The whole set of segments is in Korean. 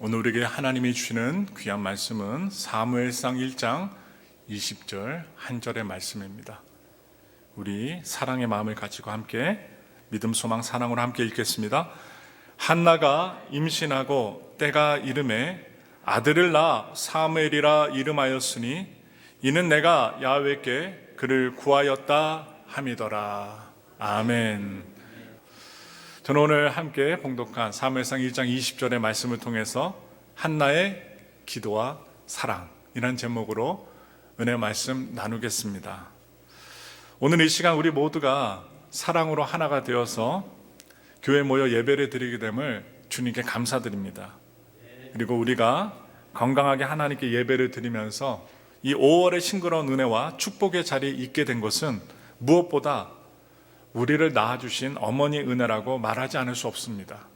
오늘 우리에게 하나님이 주시는 귀한 말씀은 사무엘상 1장 20절 한 절의 말씀입니다. 우리 사랑의 마음을 가지고 함께 믿음, 소망, 사랑으로 함께 읽겠습니다. 한나가 임신하고 때가 이름에 아들을 낳아 사무엘이라 이름하였으니 이는 내가 야훼께 그를 구하였다 함이더라. 아멘. 저는 오늘 함께 봉독한 사무엘상 1장 20절의 말씀을 통해서 한나의 기도와 사랑이라는 제목으로 은혜 말씀 나누겠습니다. 오늘 이 시간 우리 모두가 사랑으로 하나가 되어서 교회 모여 예배를 드리게 됨을 주님께 감사드립니다. 그리고 우리가 건강하게 하나님께 예배를 드리면서 이 5월의 싱그러운 은혜와 축복의 자리에 있게 된 것은 무엇보다 우리를 낳아주신 어머니 은혜라고 말하지 않을 수 없습니다.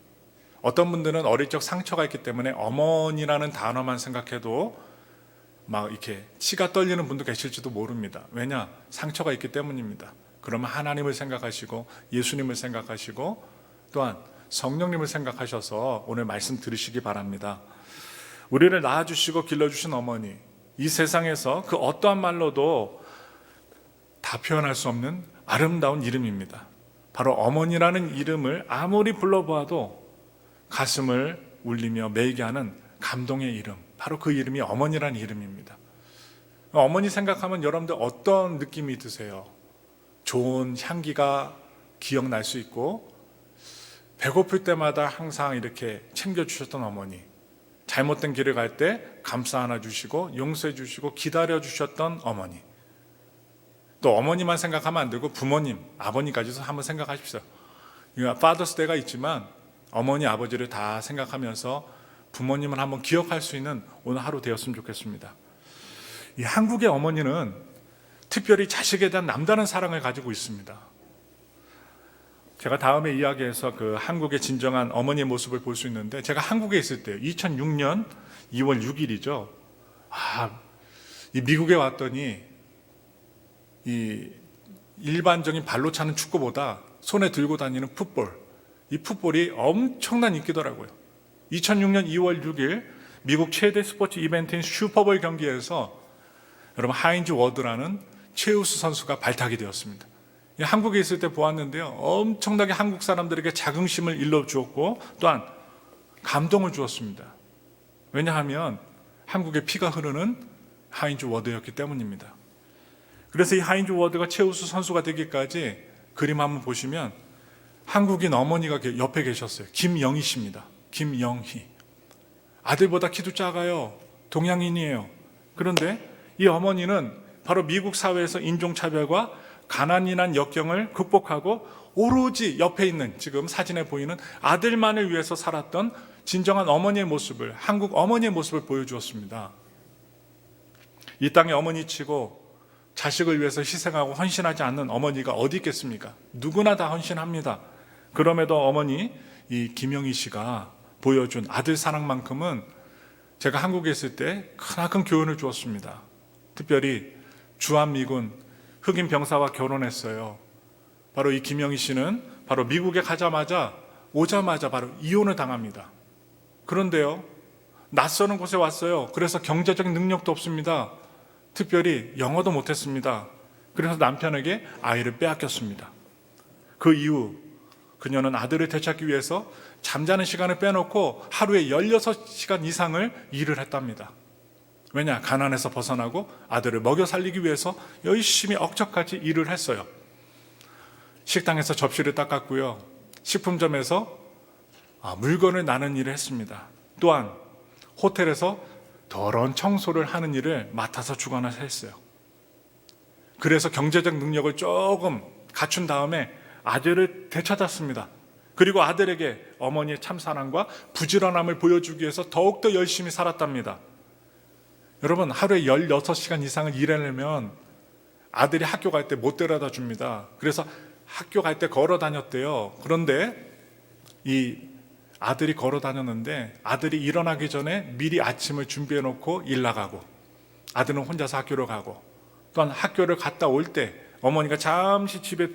어떤 분들은 어릴 적 상처가 있기 때문에 어머니라는 단어만 생각해도 막 이렇게 치가 떨리는 분도 계실지도 모릅니다. 왜냐? 상처가 있기 때문입니다. 그러면 하나님을 생각하시고 예수님을 생각하시고 또한 성령님을 생각하셔서 오늘 말씀 들으시기 바랍니다. 우리를 낳아주시고 길러주신 어머니, 이 세상에서 그 어떠한 말로도 다 표현할 수 없는 아름다운 이름입니다. 바로 어머니라는 이름을 아무리 불러보아도 가슴을 울리며 매이게 하는 감동의 이름. 바로 그 이름이 어머니라는 이름입니다. 어머니 생각하면 여러분들 어떤 느낌이 드세요? 좋은 향기가 기억날 수 있고, 배고플 때마다 항상 이렇게 챙겨주셨던 어머니. 잘못된 길을 갈 때 감싸 안아 주시고, 용서해 주시고, 기다려 주셨던 어머니. 또 어머니만 생각하면 안 되고 부모님, 아버님까지도 한번 생각하십시오. 파더스 데가 있지만 어머니, 아버지를 다 생각하면서 부모님을 한번 기억할 수 있는 오늘 하루 되었으면 좋겠습니다. 이 한국의 어머니는 특별히 자식에 대한 남다른 사랑을 가지고 있습니다. 제가 다음에 이야기해서 그 한국의 진정한 어머니의 모습을 볼 수 있는데 제가 한국에 있을 때 2006년 2월 6일이죠. 아, 이 미국에 왔더니 이 일반적인 발로 차는 축구보다 손에 들고 다니는 풋볼, 이 풋볼이 엄청난 인기더라고요. 2006년 2월 6일 미국 최대 스포츠 이벤트인 슈퍼볼 경기에서 여러분 하인즈 워드라는 최우수 선수가 발탁이 되었습니다. 한국에 있을 때 보았는데요. 엄청나게 한국 사람들에게 자긍심을 일러 주었고 또한 감동을 주었습니다. 왜냐하면 한국의 피가 흐르는 하인즈 워드였기 때문입니다. 그래서 이 하인즈 워드가 최우수 선수가 되기까지 그림 한번 보시면 한국인 어머니가 옆에 계셨어요. 김영희 씨입니다. 김영희. 아들보다 키도 작아요. 동양인이에요. 그런데 이 어머니는 바로 미국 사회에서 인종차별과 가난이란 역경을 극복하고 오로지 옆에 있는 지금 사진에 보이는 아들만을 위해서 살았던 진정한 어머니의 모습을 한국 어머니의 모습을 보여주었습니다. 이 땅에 어머니 치고 자식을 위해서 희생하고 헌신하지 않는 어머니가 어디 있겠습니까? 누구나 다 헌신합니다. 그럼에도 어머니 이 김영희 씨가 보여준 아들 사랑만큼은 제가 한국에 있을 때 크나큰 교훈을 주었습니다. 특별히 주한미군 흑인 병사와 결혼했어요. 바로 이 김영희 씨는 바로 미국에 가자마자 오자마자 바로 이혼을 당합니다. 그런데요, 낯서는 곳에 왔어요. 그래서 경제적인 능력도 없습니다. 특별히 영어도 못했습니다. 그래서 남편에게 아이를 빼앗겼습니다. 그 이후 그녀는 아들을 되찾기 위해서 잠자는 시간을 빼놓고 하루에 16시간 이상을 일을 했답니다. 왜냐? 가난에서 벗어나고 아들을 먹여 살리기 위해서 열심히 억척까지 일을 했어요. 식당에서 접시를 닦았고요. 식품점에서 아, 물건을 나는 일을 했습니다. 또한 호텔에서 더러운 청소를 하는 일을 맡아서 주관을 했어요. 그래서 경제적 능력을 조금 갖춘 다음에 아들을 되찾았습니다. 그리고 아들에게 어머니의 참사랑과 부지런함을 보여주기 위해서 더욱더 열심히 살았답니다. 여러분, 하루에 16시간 이상을 일하려면 아들이 학교 갈 때 못 데려다 줍니다. 그래서 학교 갈 때 걸어 다녔대요. 그런데 이 아들이 걸어 다녔는데 아들이 일어나기 전에 미리 아침을 준비해 놓고 일 나가고 아들은 혼자서 학교로 가고 또한 학교를 갔다 올 때 어머니가 잠시 집에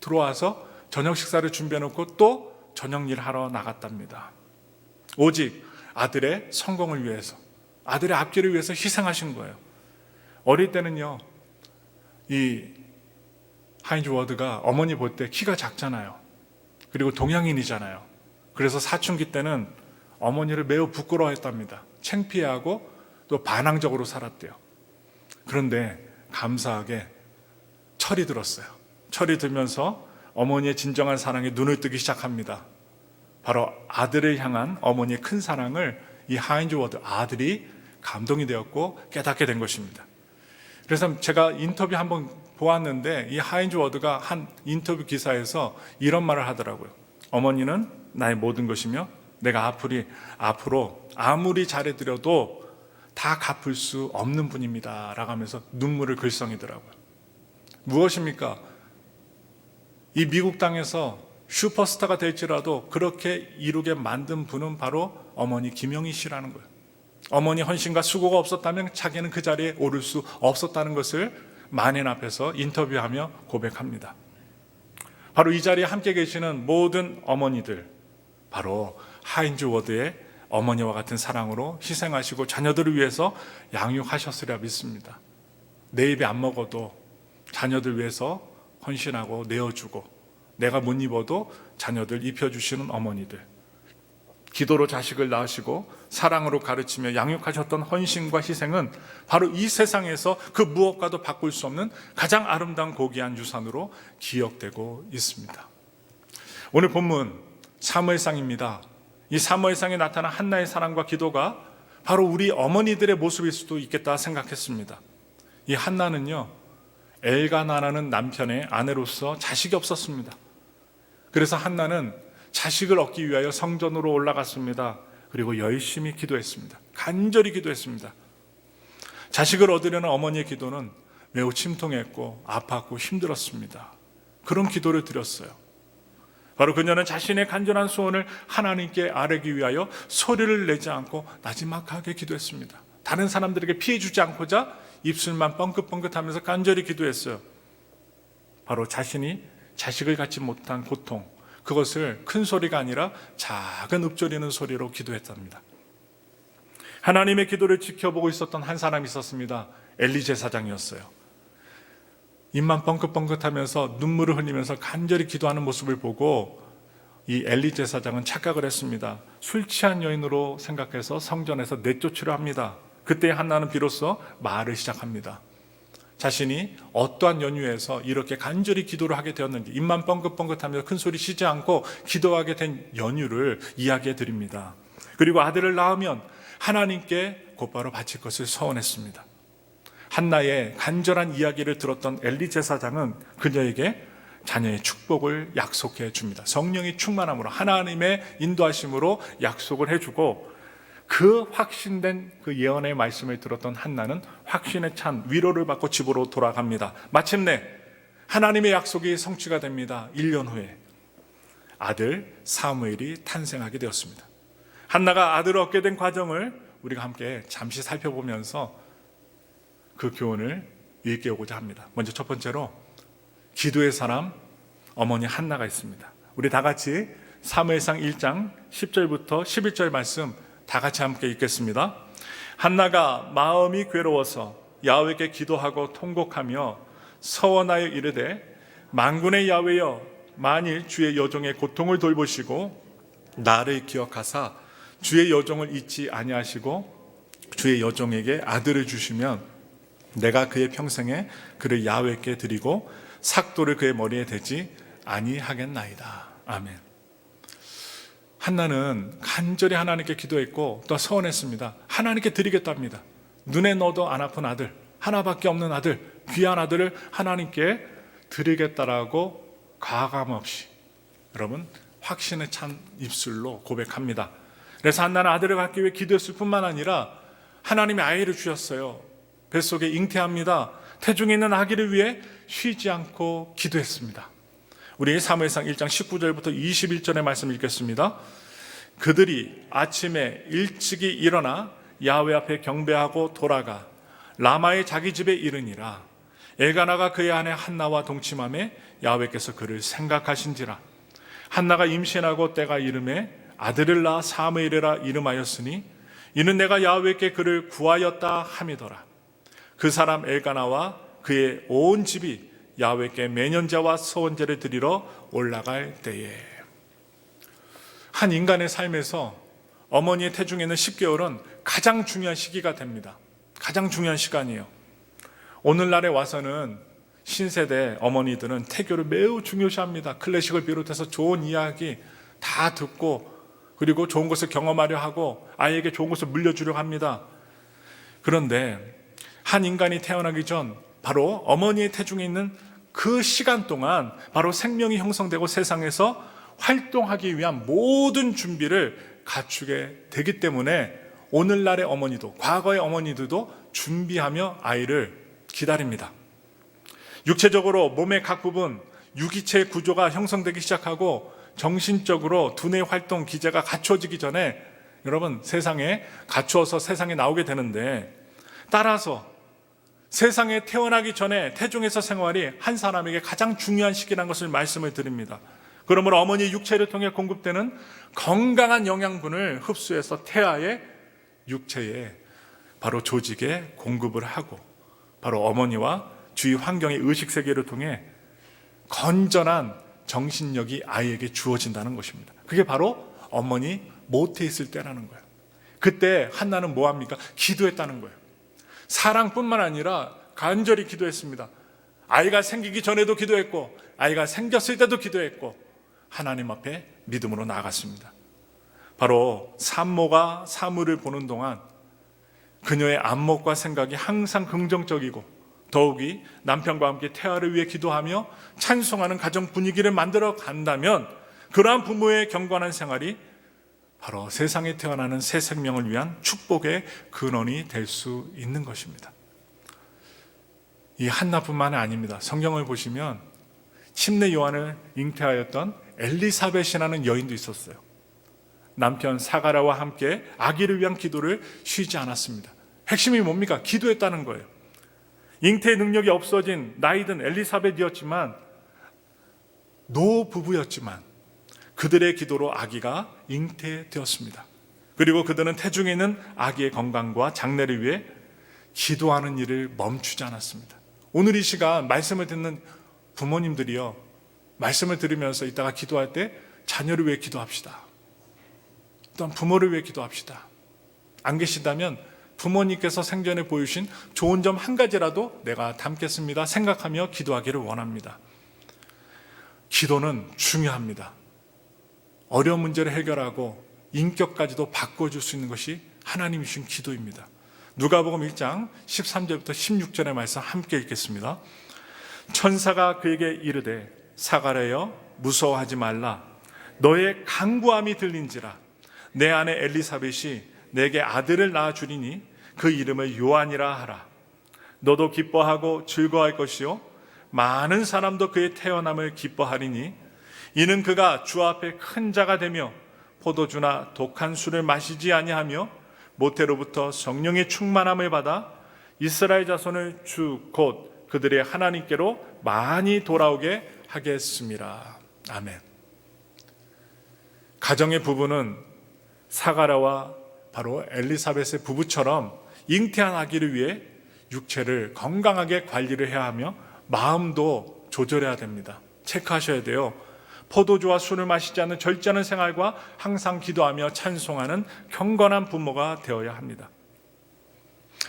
들어와서 저녁 식사를 준비해 놓고 또 저녁 일 하러 나갔답니다. 오직 아들의 성공을 위해서, 아들의 앞길을 위해서 희생하신 거예요. 어릴 때는요, 이 하인즈 워드가 어머니 볼 때 키가 작잖아요. 그리고 동양인이잖아요. 그래서 사춘기 때는 어머니를 매우 부끄러워했답니다. 창피하고 또 반항적으로 살았대요. 그런데 감사하게 철이 들었어요. 철이 들면서 어머니의 진정한 사랑에 눈을 뜨기 시작합니다. 바로 아들을 향한 어머니의 큰 사랑을 이 하인즈 워드 아들이 감동이 되었고 깨닫게 된 것입니다. 그래서 제가 인터뷰 한번 보았는데 이 하인즈 워드가 한 인터뷰 기사에서 이런 말을 하더라고요. 어머니는 나의 모든 것이며 내가 앞으로 앞으로 아무리 잘해드려도 다 갚을 수 없는 분입니다. 라고 하면서 눈물을 글썽이더라고요. 무엇입니까? 이 미국 땅에서 슈퍼스타가 될지라도 그렇게 이루게 만든 분은 바로 어머니 김영희 씨라는 거예요. 어머니 헌신과 수고가 없었다면 자기는 그 자리에 오를 수 없었다는 것을 만인 앞에서 인터뷰하며 고백합니다. 바로 이 자리에 함께 계시는 모든 어머니들, 바로 하인즈 워드의 어머니와 같은 사랑으로 희생하시고 자녀들을 위해서 양육하셨으리라 믿습니다. 내 입에 안 먹어도 자녀들 위해서 헌신하고 내어주고 내가 못 입어도 자녀들 입혀주시는 어머니들. 기도로 자식을 낳으시고 사랑으로 가르치며 양육하셨던 헌신과 희생은 바로 이 세상에서 그 무엇과도 바꿀 수 없는 가장 아름다운 고귀한 유산으로 기억되고 있습니다. 오늘 본문 사무엘상입니다. 이 사무엘상에 나타난 한나의 사랑과 기도가 바로 우리 어머니들의 모습일 수도 있겠다 생각했습니다. 이 한나는요, 엘가나라는 남편의 아내로서 자식이 없었습니다. 그래서 한나는 자식을 얻기 위하여 성전으로 올라갔습니다. 그리고 열심히 기도했습니다. 간절히 기도했습니다. 자식을 얻으려는 어머니의 기도는 매우 침통했고 아팠고 힘들었습니다. 그런 기도를 드렸어요. 바로 그녀는 자신의 간절한 소원을 하나님께 아뢰기 위하여 소리를 내지 않고 나지막하게 기도했습니다. 다른 사람들에게 피해 주지 않고자 입술만 뻥긋뻥긋하면서 간절히 기도했어요. 바로 자신이 자식을 갖지 못한 고통, 그것을 큰 소리가 아니라 작은 읊조리는 소리로 기도했답니다. 하나님의 기도를 지켜보고 있었던 한 사람이 있었습니다. 엘리 제 사장이었어요. 입만 뻥긋뻥긋하면서 눈물을 흘리면서 간절히 기도하는 모습을 보고 이 엘리 제 사장은 착각을 했습니다. 술 취한 여인으로 생각해서 성전에서 내쫓으려 합니다. 그때 한나는 비로소 말을 시작합니다. 자신이 어떠한 연유에서 이렇게 간절히 기도를 하게 되었는지 입만 뻥긋뻥긋하며 큰 소리 쉬지 않고 기도하게 된 연유를 이야기해 드립니다. 그리고 아들을 낳으면 하나님께 곧바로 바칠 것을 서원했습니다. 한나의 간절한 이야기를 들었던 엘리 제사장은 그녀에게 자녀의 축복을 약속해 줍니다. 성령이 충만함으로 하나님의 인도하심으로 약속을 해주고 그 확신된 그 예언의 말씀을 들었던 한나는 확신에 찬 위로를 받고 집으로 돌아갑니다. 마침내 하나님의 약속이 성취가 됩니다. 1년 후에 아들 사무엘이 탄생하게 되었습니다. 한나가 아들을 얻게 된 과정을 우리가 함께 잠시 살펴보면서 그 교훈을 오고자 합니다. 먼저 첫 번째로 기도의 사람 어머니 한나가 있습니다. 우리 다 같이 사무엘상 1장 10절부터 11절 말씀 다 같이 함께 읽겠습니다. 한나가 마음이 괴로워서 야훼께 기도하고 통곡하며 서원하여 이르되 만군의 야훼여 만일 주의 여종의 고통을 돌보시고 나를 기억하사 주의 여종을 잊지 아니하시고 주의 여종에게 아들을 주시면 내가 그의 평생에 그를 야훼께 드리고 삭도를 그의 머리에 대지 아니하겠나이다. 아멘. 한나는 간절히 하나님께 기도했고 또 서원했습니다. 하나님께 드리겠답니다. 눈에 넣어도 안 아픈 아들, 하나밖에 없는 아들, 귀한 아들을 하나님께 드리겠다라고 과감 없이 여러분 확신에 찬 입술로 고백합니다. 그래서 한나는 아들을 갖기 위해 기도했을 뿐만 아니라 하나님이 아이를 주셨어요. 뱃속에 잉태합니다. 태중에 있는 아기를 위해 쉬지 않고 기도했습니다. 우리 사무엘상 1장 19절부터 21절의 말씀 읽겠습니다. 그들이 아침에 일찍이 일어나 야훼 앞에 경배하고 돌아가 라마의 자기 집에 이르니라 엘가나가 그의 아내 한나와 동침함에 야훼께서 그를 생각하신지라 한나가 임신하고 때가 이름에 아들을 낳아 사무엘이라 이름하였으니 이는 내가 야훼께 그를 구하였다 함이더라. 그 사람 엘가나와 그의 온 집이 야훼께 매년제와 서원제를 드리러 올라갈 때에 한 인간의 삶에서 어머니의 태중에는 10개월은 가장 중요한 시기가 됩니다. 가장 중요한 시간이에요. 오늘날에 와서는 신세대 어머니들은 태교를 매우 중요시합니다. 클래식을 비롯해서 좋은 이야기 다 듣고 그리고 좋은 것을 경험하려 하고 아이에게 좋은 것을 물려주려 합니다. 그런데 한 인간이 태어나기 전 바로 어머니의 태중에 있는 그 시간 동안 바로 생명이 형성되고 세상에서 활동하기 위한 모든 준비를 갖추게 되기 때문에 오늘날의 어머니도 과거의 어머니들도 준비하며 아이를 기다립니다. 육체적으로 몸의 각 부분 유기체 구조가 형성되기 시작하고 정신적으로 두뇌 활동 기제가 갖춰지기 전에 여러분 세상에 갖추어서 세상에 나오게 되는데 따라서 세상에 태어나기 전에 태중에서 생활이 한 사람에게 가장 중요한 시기라는 것을 말씀을 드립니다. 그러므로 어머니 육체를 통해 공급되는 건강한 영양분을 흡수해서 태아의 육체에 바로 조직에 공급을 하고 바로 어머니와 주위 환경의 의식 세계를 통해 건전한 정신력이 아이에게 주어진다는 것입니다. 그게 바로 어머니 못해 있을 때라는 거예요. 그때 한나는 뭐 합니까? 기도했다는 거예요. 사랑뿐만 아니라 간절히 기도했습니다. 아이가 생기기 전에도 기도했고 아이가 생겼을 때도 기도했고 하나님 앞에 믿음으로 나아갔습니다. 바로 산모가 사물을 보는 동안 그녀의 안목과 생각이 항상 긍정적이고 더욱이 남편과 함께 태아를 위해 기도하며 찬송하는 가정 분위기를 만들어 간다면 그러한 부모의 경건한 생활이 바로 세상에 태어나는 새 생명을 위한 축복의 근원이 될 수 있는 것입니다. 이 한나뿐만 아닙니다. 성경을 보시면 침례 요한을 잉태하였던 엘리사벳이라는 여인도 있었어요. 남편 사가라와 함께 아기를 위한 기도를 쉬지 않았습니다. 핵심이 뭡니까? 기도했다는 거예요. 잉태 능력이 없어진 나이든 엘리사벳이었지만 노 부부였지만 그들의 기도로 아기가 잉태되었습니다. 그리고 그들은 태중에 있는 아기의 건강과 장래를 위해 기도하는 일을 멈추지 않았습니다. 오늘 이 시간 말씀을 듣는 부모님들이요. 말씀을 들으면서 이따가 기도할 때 자녀를 위해 기도합시다. 또한 부모를 위해 기도합시다. 안 계시다면 부모님께서 생전에 보여주신 좋은 점 한 가지라도 내가 담겠습니다. 생각하며 기도하기를 원합니다. 기도는 중요합니다. 어려운 문제를 해결하고 인격까지도 바꿔줄 수 있는 것이 하나님이 주신 기도입니다. 누가복음 1장 13절부터 16절의 말씀 함께 읽겠습니다. 천사가 그에게 이르되 사가랴여 무서워하지 말라 너의 강구함이 들린지라 내 아내 엘리사벳이 내게 아들을 낳아 주리니 그 이름을 요한이라 하라 너도 기뻐하고 즐거워할 것이요 많은 사람도 그의 태어남을 기뻐하리니 이는 그가 주 앞에 큰 자가 되며 포도주나 독한 술을 마시지 아니하며 모태로부터 성령의 충만함을 받아 이스라엘 자손을 주 곧 그들의 하나님께로 많이 돌아오게 하겠습니다. 아멘. 가정의 부부는 사가라와 바로 엘리사벳의 부부처럼 잉태한 아기를 위해 육체를 건강하게 관리를 해야 하며 마음도 조절해야 됩니다. 체크하셔야 돼요. 포도주와 술을 마시지 않는 절제하는 생활과 항상 기도하며 찬송하는 경건한 부모가 되어야 합니다.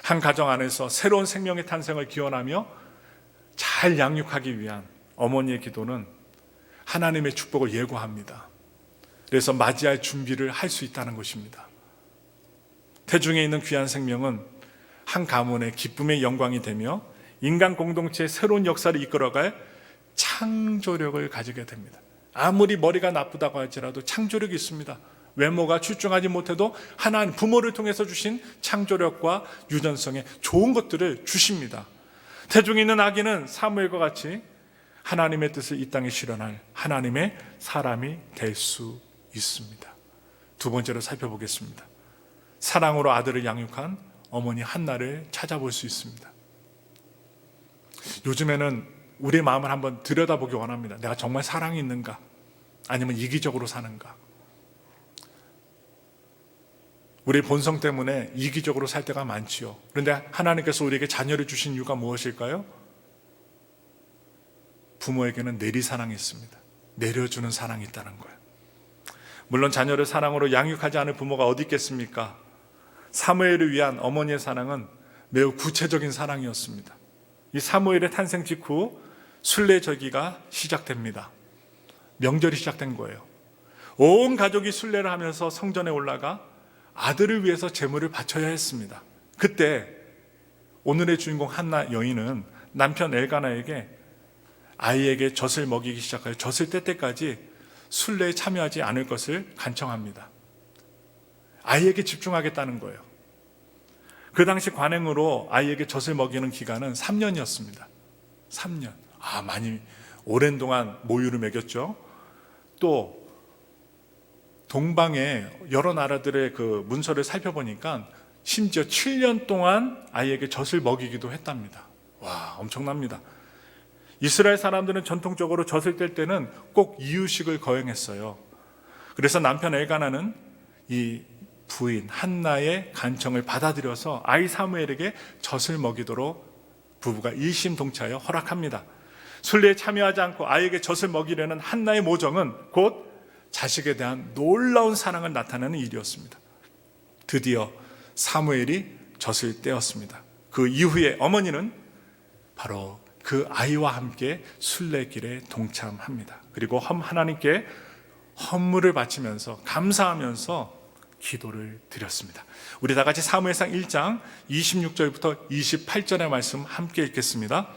한 가정 안에서 새로운 생명의 탄생을 기원하며 잘 양육하기 위한 어머니의 기도는 하나님의 축복을 예고합니다. 그래서 맞이할 준비를 할 수 있다는 것입니다. 태중에 있는 귀한 생명은 한 가문의 기쁨의 영광이 되며 인간 공동체의 새로운 역사를 이끌어갈 창조력을 가지게 됩니다. 아무리 머리가 나쁘다고 할지라도 창조력이 있습니다. 외모가 출중하지 못해도 하나님 부모를 통해서 주신 창조력과 유전성에 좋은 것들을 주십니다. 태중에 있는 아기는 사무엘과 같이 하나님의 뜻을 이 땅에 실현할 하나님의 사람이 될 수 있습니다. 두 번째로 살펴보겠습니다. 사랑으로 아들을 양육한 어머니 한나를 찾아볼 수 있습니다. 요즘에는 우리의 마음을 한번 들여다보기 원합니다. 내가 정말 사랑이 있는가? 아니면 이기적으로 사는가? 우리 본성 때문에 이기적으로 살 때가 많지요. 그런데 하나님께서 우리에게 자녀를 주신 이유가 무엇일까요? 부모에게는 내리 사랑이 있습니다. 내려주는 사랑이 있다는 거예요. 물론 자녀를 사랑으로 양육하지 않을 부모가 어디 있겠습니까? 사무엘을 위한 어머니의 사랑은 매우 구체적인 사랑이었습니다. 이 사무엘의 탄생 직후 순례절기가 시작됩니다. 명절이 시작된 거예요. 온 가족이 순례를 하면서 성전에 올라가 아들을 위해서 제물을 바쳐야 했습니다. 그때 오늘의 주인공 한나 여인은 남편 엘가나에게 아이에게 젖을 먹이기 시작하여 젖을 뗄 때까지 순례에 참여하지 않을 것을 간청합니다. 아이에게 집중하겠다는 거예요. 그 당시 관행으로 아이에게 젖을 먹이는 기간은 3년이었습니다. 3년. 아, 많이 오랜 동안 모유를 먹였죠. 또 동방의 여러 나라들의 그 문서를 살펴보니까 심지어 7년 동안 아이에게 젖을 먹이기도 했답니다. 와, 엄청납니다. 이스라엘 사람들은 전통적으로 젖을 뗄 때는 꼭 이유식을 거행했어요. 그래서 남편 엘가나는 이 부인 한나의 간청을 받아들여서 아이 사무엘에게 젖을 먹이도록 부부가 일심동체하여 허락합니다. 순례에 참여하지 않고 아이에게 젖을 먹이려는 한나의 모정은 곧 자식에 대한 놀라운 사랑을 나타내는 일이었습니다. 드디어 사무엘이 젖을 떼었습니다. 그 이후에 어머니는 바로 그 아이와 함께 순례길에 동참합니다. 그리고 험 하나님께 헌물을 바치면서 감사하면서 기도를 드렸습니다. 우리 다 같이 사무엘상 1장 26절부터 28절의 말씀 함께 읽겠습니다.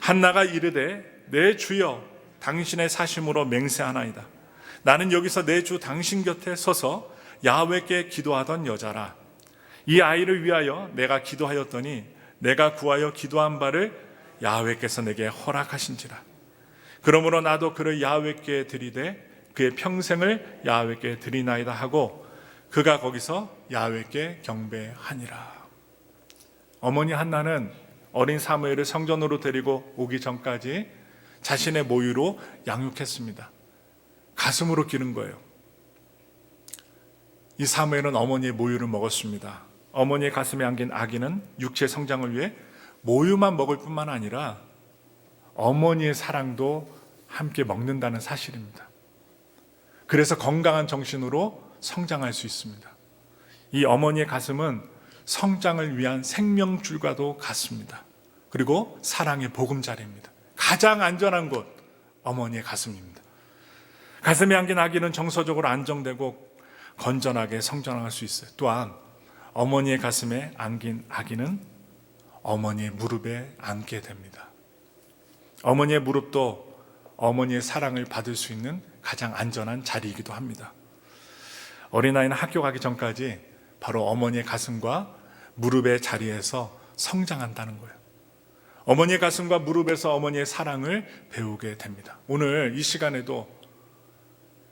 한나가 이르되 내 주여 당신의 사심으로 맹세하나이다. 나는 여기서 내 주 당신 곁에 서서 야훼께 기도하던 여자라. 이 아이를 위하여 내가 기도하였더니 내가 구하여 기도한 바를 야훼께서 내게 허락하신지라. 그러므로 나도 그를 야훼께 드리되 그의 평생을 야훼께 드리나이다 하고 그가 거기서 야훼께 경배하니라. 어머니 한나는 어린 사무엘을 성전으로 데리고 오기 전까지 자신의 모유로 양육했습니다. 가슴으로 기른 거예요. 이 사무엘은 어머니의 모유를 먹었습니다. 어머니의 가슴에 안긴 아기는 육체 성장을 위해 모유만 먹을 뿐만 아니라 어머니의 사랑도 함께 먹는다는 사실입니다. 그래서 건강한 정신으로 성장할 수 있습니다. 이 어머니의 가슴은 성장을 위한 생명줄과도 같습니다. 그리고 사랑의 보금자리입니다. 가장 안전한 곳, 어머니의 가슴입니다. 가슴에 안긴 아기는 정서적으로 안정되고 건전하게 성장할 수 있어요. 또한 어머니의 가슴에 안긴 아기는 어머니의 무릎에 앉게 됩니다. 어머니의 무릎도 어머니의 사랑을 받을 수 있는 가장 안전한 자리이기도 합니다. 어린아이는 학교 가기 전까지 바로 어머니의 가슴과 무릎의 자리에서 성장한다는 거예요. 어머니의 가슴과 무릎에서 어머니의 사랑을 배우게 됩니다. 오늘 이 시간에도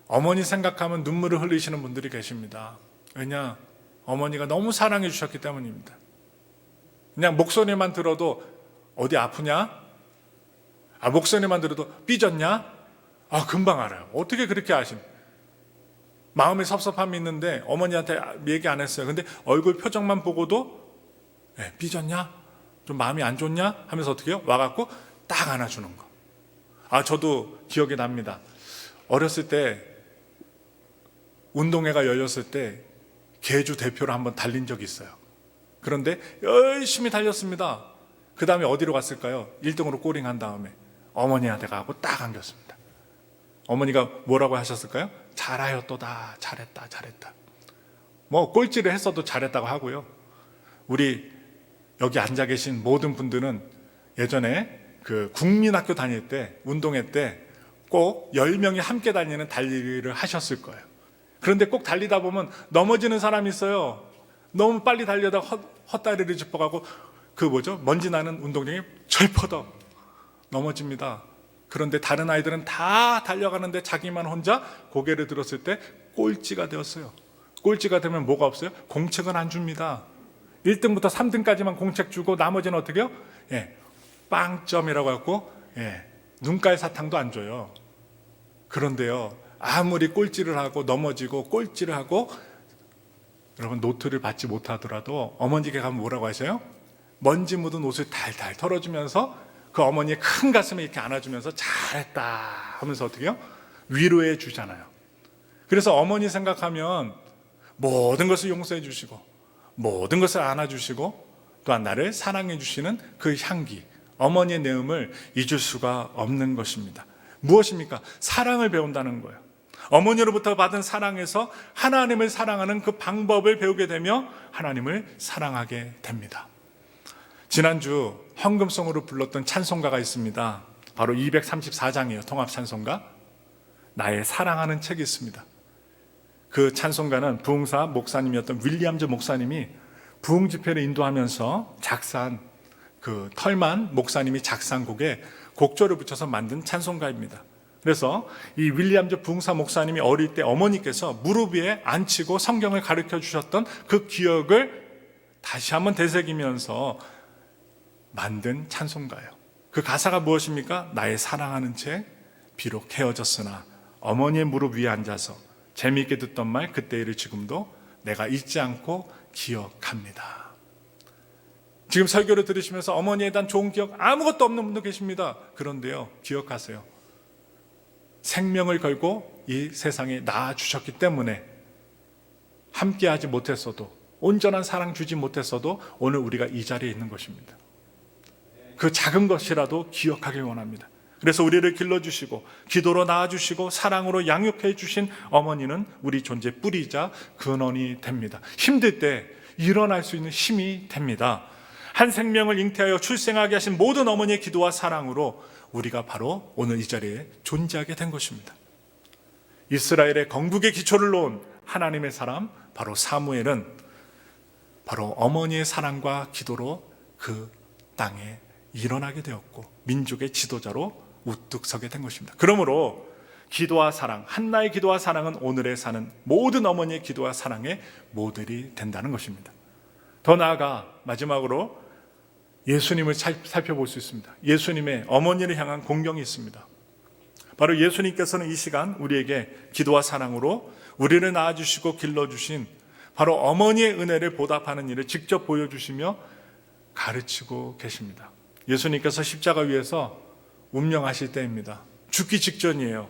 어머니 생각하면 눈물을 흘리시는 분들이 계십니다. 왜냐? 어머니가 너무 사랑해 주셨기 때문입니다. 그냥 목소리만 들어도 어디 아프냐? 아, 목소리만 들어도 삐졌냐? 아, 금방 알아요. 어떻게 그렇게 아심? 마음에 섭섭함이 있는데 어머니한테 얘기 안 했어요. 근데 얼굴 표정만 보고도 네, 삐졌냐? 좀 마음이 안 좋냐? 하면서 어떻게 해요? 와갖고 딱 안아주는 거. 아, 저도 기억이 납니다. 어렸을 때 운동회가 열렸을 때 개주 대표로 한번 달린 적이 있어요. 그런데 열심히 달렸습니다. 그 다음에 어디로 갔을까요? 1등으로 꼬링 한 다음에 어머니한테 가고 딱 안겼습니다. 어머니가 뭐라고 하셨을까요? 잘하였도다. 잘했다. 잘했다. 뭐 꼴찌를 했어도 잘했다고 하고요. 우리 여기 앉아 계신 모든 분들은 예전에 그 국민학교 다닐 때 운동회 때 꼭 10명이 함께 다니는 달리기를 하셨을 거예요. 그런데 꼭 달리다 보면 넘어지는 사람이 있어요. 너무 빨리 달려다 헛, 헛다리를 짚어가고 그 뭐죠? 먼지 나는 운동장에 절퍼덕 넘어집니다. 그런데 다른 아이들은 다 달려가는데 자기만 혼자 고개를 들었을 때 꼴찌가 되었어요. 꼴찌가 되면 뭐가 없어요? 공책은 안 줍니다. 1등부터 3등까지만 공책 주고 나머지는 어떻게 해요? 예, 빵점이라고 하고 예, 눈깔 사탕도 안 줘요. 그런데요, 아무리 꼴찌를 하고 넘어지고 꼴찌를 하고 여러분 노트를 받지 못하더라도 어머니께 가면 뭐라고 하셔요? 먼지 묻은 옷을 달달 털어주면서 그 어머니의 큰 가슴에 이렇게 안아주면서 잘했다 하면서 어떻게 해요? 위로해 주잖아요. 그래서 어머니 생각하면 모든 것을 용서해 주시고 모든 것을 안아 주시고 또한 나를 사랑해 주시는 그 향기 어머니의 내음을 잊을 수가 없는 것입니다. 무엇입니까? 사랑을 배운다는 거예요. 어머니로부터 받은 사랑에서 하나님을 사랑하는 그 방법을 배우게 되며 하나님을 사랑하게 됩니다. 지난주 헌금송으로 불렀던 찬송가가 있습니다. 바로 234장이에요. 통합 찬송가. 나의 사랑하는 책이 있습니다. 그 찬송가는 부흥사 목사님이었던 윌리엄즈 목사님이 부흥 집회를 인도하면서 작사한 그 털만 목사님이 작사한 곡에 곡조를 붙여서 만든 찬송가입니다. 그래서 이 윌리엄즈 부흥사 목사님이 어릴 때 어머니께서 무릎 위에 앉히고 성경을 가르쳐 주셨던 그 기억을 다시 한번 되새기면서 만든 찬송가예요. 그 가사가 무엇입니까? 나의 사랑하는 채 비록 헤어졌으나 어머니의 무릎 위에 앉아서 재미있게 듣던 말 그때 일을 지금도 내가 잊지 않고 기억합니다. 지금 설교를 들으시면서 어머니에 대한 좋은 기억 아무것도 없는 분도 계십니다. 그런데요, 기억하세요. 생명을 걸고 이 세상에 낳아 주셨기 때문에 함께하지 못했어도 온전한 사랑 주지 못했어도 오늘 우리가 이 자리에 있는 것입니다. 그 작은 것이라도 기억하길 원합니다. 그래서 우리를 길러주시고 기도로 낳아주시고 사랑으로 양육해 주신 어머니는 우리 존재 뿌리자 근원이 됩니다. 힘들 때 일어날 수 있는 힘이 됩니다. 한 생명을 잉태하여 출생하게 하신 모든 어머니의 기도와 사랑으로 우리가 바로 오늘 이 자리에 존재하게 된 것입니다. 이스라엘의 건국의 기초를 놓은 하나님의 사람 바로 사무엘은 바로 어머니의 사랑과 기도로 그 땅에 일어나게 되었고 민족의 지도자로 우뚝 서게 된 것입니다. 그러므로 기도와 사랑, 한나의 기도와 사랑은 오늘에 사는 모든 어머니의 기도와 사랑의 모델이 된다는 것입니다. 더 나아가 마지막으로 예수님을 살펴볼 수 있습니다. 예수님의 어머니를 향한 공경이 있습니다. 바로 예수님께서는 이 시간 우리에게 기도와 사랑으로 우리를 낳아주시고 길러주신 바로 어머니의 은혜를 보답하는 일을 직접 보여주시며 가르치고 계십니다. 예수님께서 십자가 위에서 운명하실 때입니다. 죽기 직전이에요.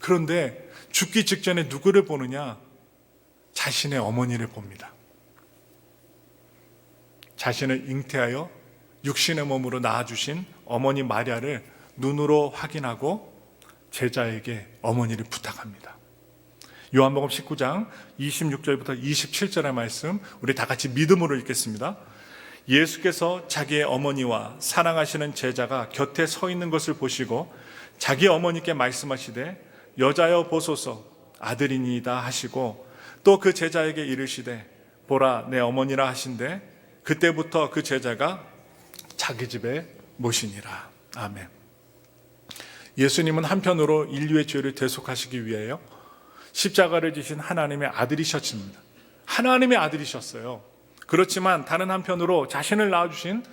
그런데 죽기 직전에 누구를 보느냐? 자신의 어머니를 봅니다. 자신을 잉태하여 육신의 몸으로 낳아주신 어머니 마리아를 눈으로 확인하고 제자에게 어머니를 부탁합니다. 요한복음 19장 26절부터 27절의 말씀 우리 다 같이 믿음으로 읽겠습니다. 예수께서 자기의 어머니와 사랑하시는 제자가 곁에 서 있는 것을 보시고 자기 어머니께 말씀하시되 여자여 보소서 아들이니이다 하시고 또 그 제자에게 이르시되 보라 내 어머니라 하신데 그때부터 그 제자가 자기 집에 모시니라 아멘. 예수님은 한편으로 인류의 죄를 대속하시기 위하여 십자가를 지신 하나님의 아들이셨습니다. 하나님의 아들이셨어요. 그렇지만 다른 한편으로 자신을 낳아주신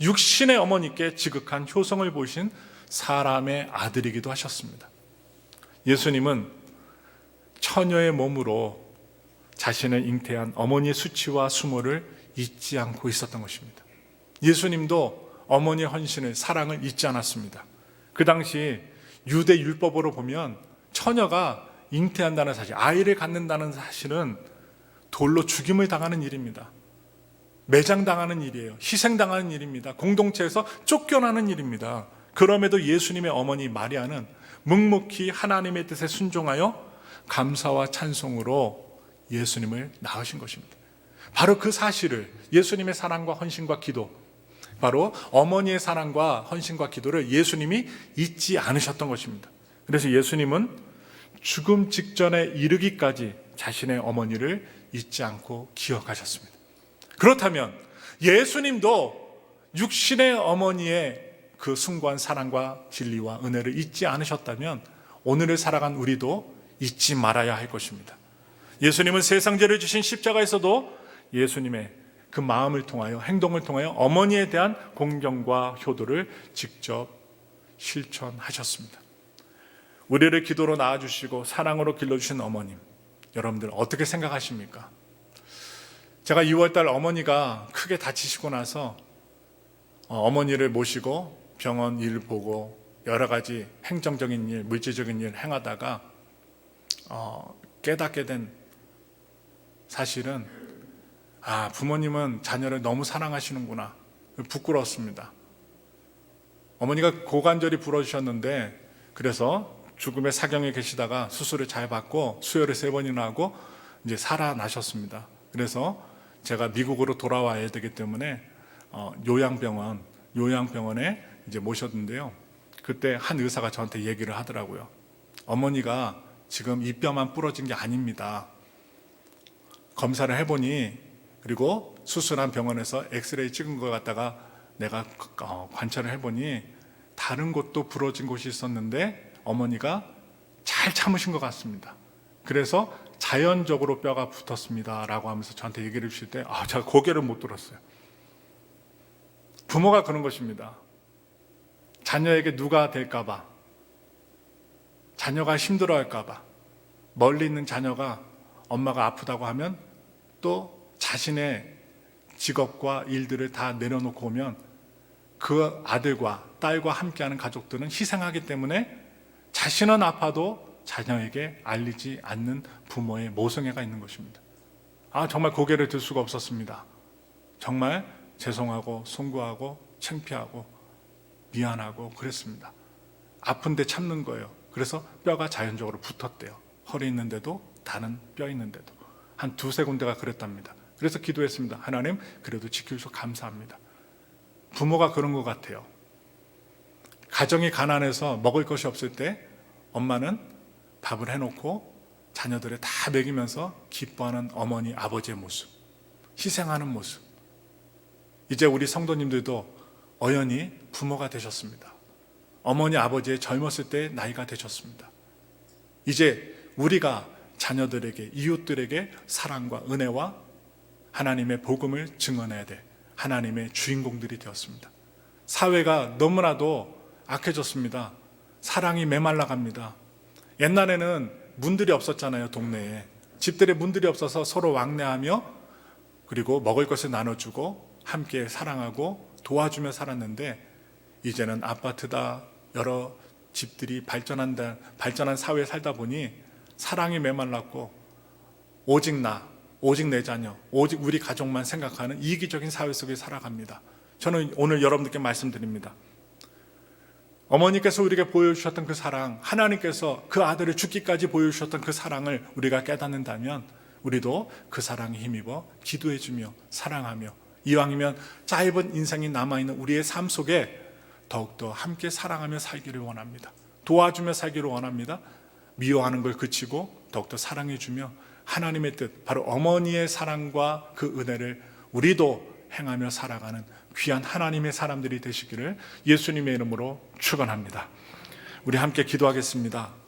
육신의 어머니께 지극한 효성을 보이신 사람의 아들이기도 하셨습니다. 예수님은 처녀의 몸으로 자신을 잉태한 어머니의 수치와 수모를 잊지 않고 있었던 것입니다. 예수님도 어머니의 헌신을 사랑을 잊지 않았습니다. 그 당시 유대 율법으로 보면 처녀가 잉태한다는 사실, 아이를 갖는다는 사실은 돌로 죽임을 당하는 일입니다. 매장당하는 일이에요. 희생당하는 일입니다. 공동체에서 쫓겨나는 일입니다. 그럼에도 예수님의 어머니 마리아는 묵묵히 하나님의 뜻에 순종하여 감사와 찬송으로 예수님을 낳으신 것입니다. 바로 그 사실을 예수님의 사랑과 헌신과 기도, 바로 어머니의 사랑과 헌신과 기도를 예수님이 잊지 않으셨던 것입니다. 그래서 예수님은 죽음 직전에 이르기까지 자신의 어머니를 잊지 않고 기억하셨습니다. 그렇다면 예수님도 육신의 어머니의 그 숭고한 사랑과 진리와 은혜를 잊지 않으셨다면 오늘을 살아간 우리도 잊지 말아야 할 것입니다. 예수님은 세상 죄를 주신 십자가에서도 예수님의 그 마음을 통하여 행동을 통하여 어머니에 대한 공경과 효도를 직접 실천하셨습니다. 우리를 기도로 낳아주시고 사랑으로 길러주신 어머님, 여러분들 어떻게 생각하십니까? 제가 2월달 어머니가 크게 다치시고 나서 어, 어머니를 모시고 병원 일 보고 여러 가지 행정적인 일, 물질적인 일 행하다가 어, 깨닫게 된 사실은 아 부모님은 자녀를 너무 사랑하시는구나 부끄러웠습니다. 어머니가 고관절이 부러지셨는데 그래서 죽음의 사경에 계시다가 수술을 잘 받고 수혈을 세 번이나 하고 이제 살아나셨습니다. 그래서 제가 미국으로 돌아와야 되기 때문에 어, 요양병원 요양병원에 이제 모셨는데요. 그때 한 의사가 저한테 얘기를 하더라고요. 어머니가 지금 이 뼈만 부러진 게 아닙니다. 검사를 해보니 그리고 수술한 병원에서 엑스레이 찍은 걸 갖다가 내가 어, 관찰을 해보니 다른 곳도 부러진 곳이 있었는데 어머니가 잘 참으신 것 같습니다. 그래서 자연적으로 뼈가 붙었습니다 라고 하면서 저한테 얘기를 주실 때 아, 제가 고개를 못 들었어요. 부모가 그런 것입니다. 자녀에게 누가 될까봐, 자녀가 힘들어 할까봐, 멀리 있는 자녀가 엄마가 아프다고 하면 또 자신의 직업과 일들을 다 내려놓고 오면 그 아들과 딸과 함께하는 가족들은 희생하기 때문에 자신은 아파도 자녀에게 알리지 않는 부모의 모성애가 있는 것입니다. 아, 정말 고개를 들 수가 없었습니다. 정말 죄송하고 송구하고 창피하고 미안하고 그랬습니다. 아픈데 참는 거예요. 그래서 뼈가 자연적으로 붙었대요. 허리 있는데도 다른 뼈 있는데도 한 두세 군데가 그랬답니다. 그래서 기도했습니다. 하나님 그래도 지켜주셔서 감사합니다. 부모가 그런 것 같아요. 가정이 가난해서 먹을 것이 없을 때 엄마는 밥을 해놓고 자녀들을 다 먹이면서 기뻐하는 어머니, 아버지의 모습, 희생하는 모습. 이제 우리 성도님들도 어연히 부모가 되셨습니다. 어머니, 아버지의 젊었을 때 나이가 되셨습니다. 이제 우리가 자녀들에게, 이웃들에게 사랑과 은혜와 하나님의 복음을 증언해야 될 하나님의 주인공들이 되었습니다. 사회가 너무나도 악해졌습니다. 사랑이 메말라 갑니다. 옛날에는 문들이 없었잖아요, 동네에. 집들의 문들이 없어서 서로 왕래하며 그리고 먹을 것을 나눠주고 함께 사랑하고 도와주며 살았는데 이제는 아파트다 여러 집들이 발전한다 발전한 사회에 살다 보니 사랑이 메말랐고 오직 나 오직 내 자녀 오직 우리 가족만 생각하는 이기적인 사회 속에 살아갑니다. 저는 오늘 여러분들께 말씀드립니다. 어머니께서 우리에게 보여주셨던 그 사랑, 하나님께서 그 아들을 죽기까지 보여주셨던 그 사랑을 우리가 깨닫는다면 우리도 그 사랑에 힘입어 기도해주며 사랑하며 이왕이면 짧은 인생이 남아있는 우리의 삶 속에 더욱더 함께 사랑하며 살기를 원합니다. 도와주며 살기를 원합니다. 미워하는 걸 그치고 더욱더 사랑해주며 하나님의 뜻, 바로 어머니의 사랑과 그 은혜를 우리도 행하며 살아가는 귀한 하나님의 사람들이 되시기를 예수님의 이름으로 축원합니다. 우리 함께 기도하겠습니다.